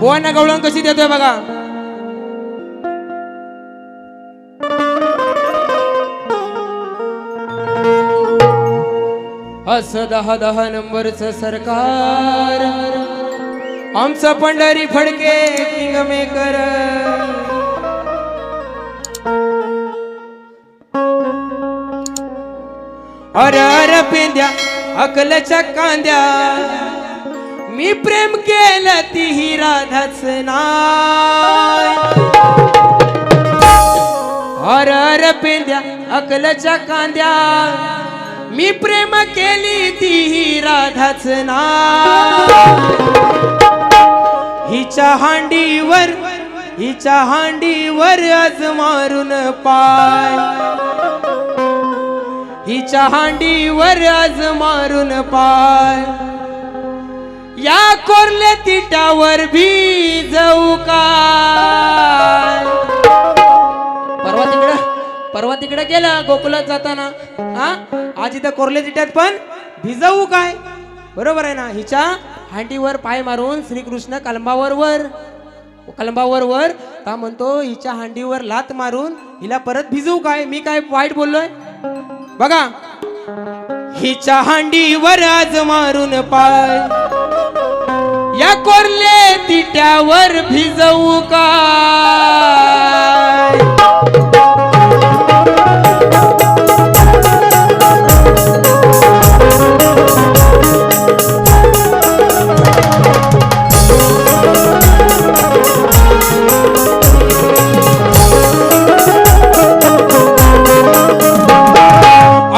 भावांना गवळण कशी देतोय बघा. असं दहा दहा नंबरच सरकार. आमचं पंढरी फडके किंग मेकर अर अर पेंद्या अकलच्या कांद्या मी प्रेम केलं ती ही राधाच नाय. अर अर पेंद्या अकलच्या कांद्या मी प्रेम केली ती ही राधाच नाय. हिच्या हांडीवर हिच्या हांडीवर आज मारून पाय. हिच्या हांडीवर आज मारून पाय. या कोरले तिटावर भी जाऊ काय परवा तिकडं परवा तिकडं गेला गोकुलात जाताना. हा? आज इथं कोरले तिट्यात पण भिजवू काय? बरोबर आहे ना? हिच्या हांडीवर पाय मारून श्रीकृष्ण कलंबावर वर. कलंबावर वर का म्हणतो हिच्या हांडीवर लात मारून हिला परत भिजवू काय? मी काय वाईट बोललोय? बघा. हिच्या हांडीवर आज मारून पाय या कोरले तिट्यावर भिजवू का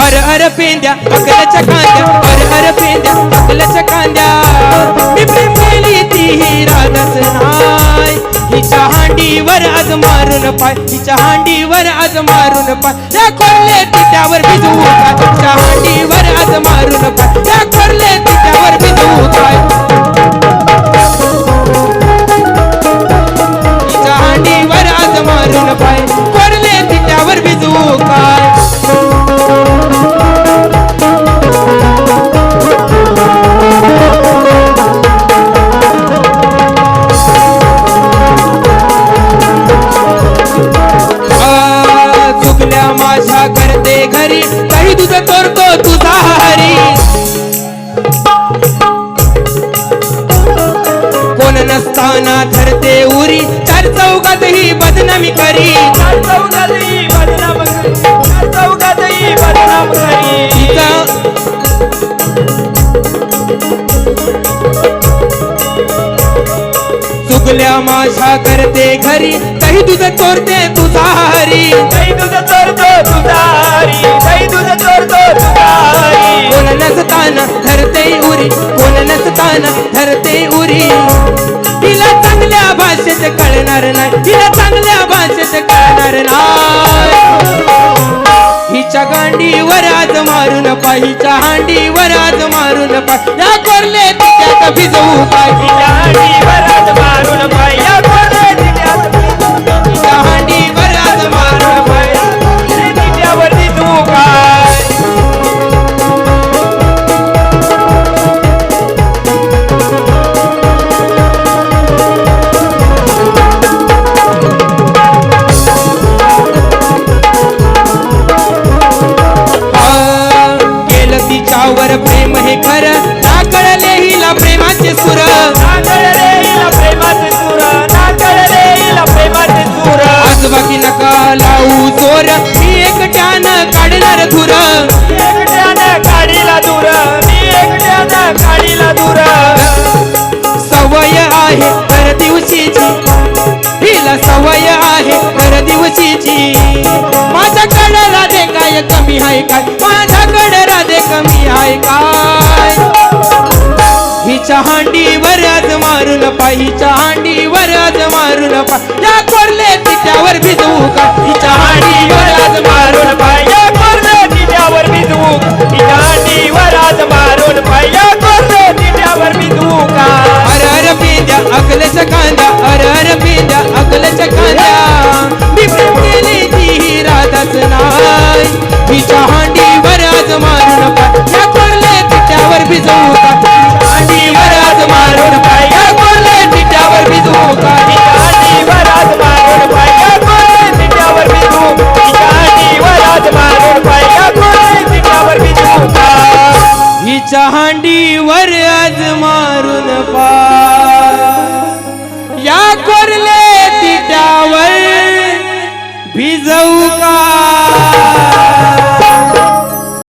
अर अर पेंद्या अकलच्या कांद्या आज मारून पाय. तिच्या हांडीवर आज मारून पाय. त्या खोरले तिच्यावर भिजवू काय तिच्या हांडीवर आज मारून पाय. त्या खोरले तिच्यावर भिजवू काय नसताना धरते उरी. चार चौकात ही बदनामी करी. चौघातही बदनाम करी. चौघातही बदनाम करी. तिचा चुकल्या माझ्या करते घरी. काही तुझं चोरते तुझा हरी काही तुझं चोरतो तुझारी काही तुझं चोरतो तुझारी कोण नसताना धरते उरी. कोण नसताना धरते कळणार नाही. तिला चांगल्या भाषेत कळणार नाही. हिच्या गांडीवर आज मारून पाहिच्या हांडीवर आज मारून पाय या कोरले कमी आहे काय? माझ्याकडे राधे कमी आहे काय? हिच्या हांडीवर आज मारून पाय हिच्या हांडीवर आज मारून पाय. या कोरले तिच्यावर भिजवू का? हिच्या हांडीवर आज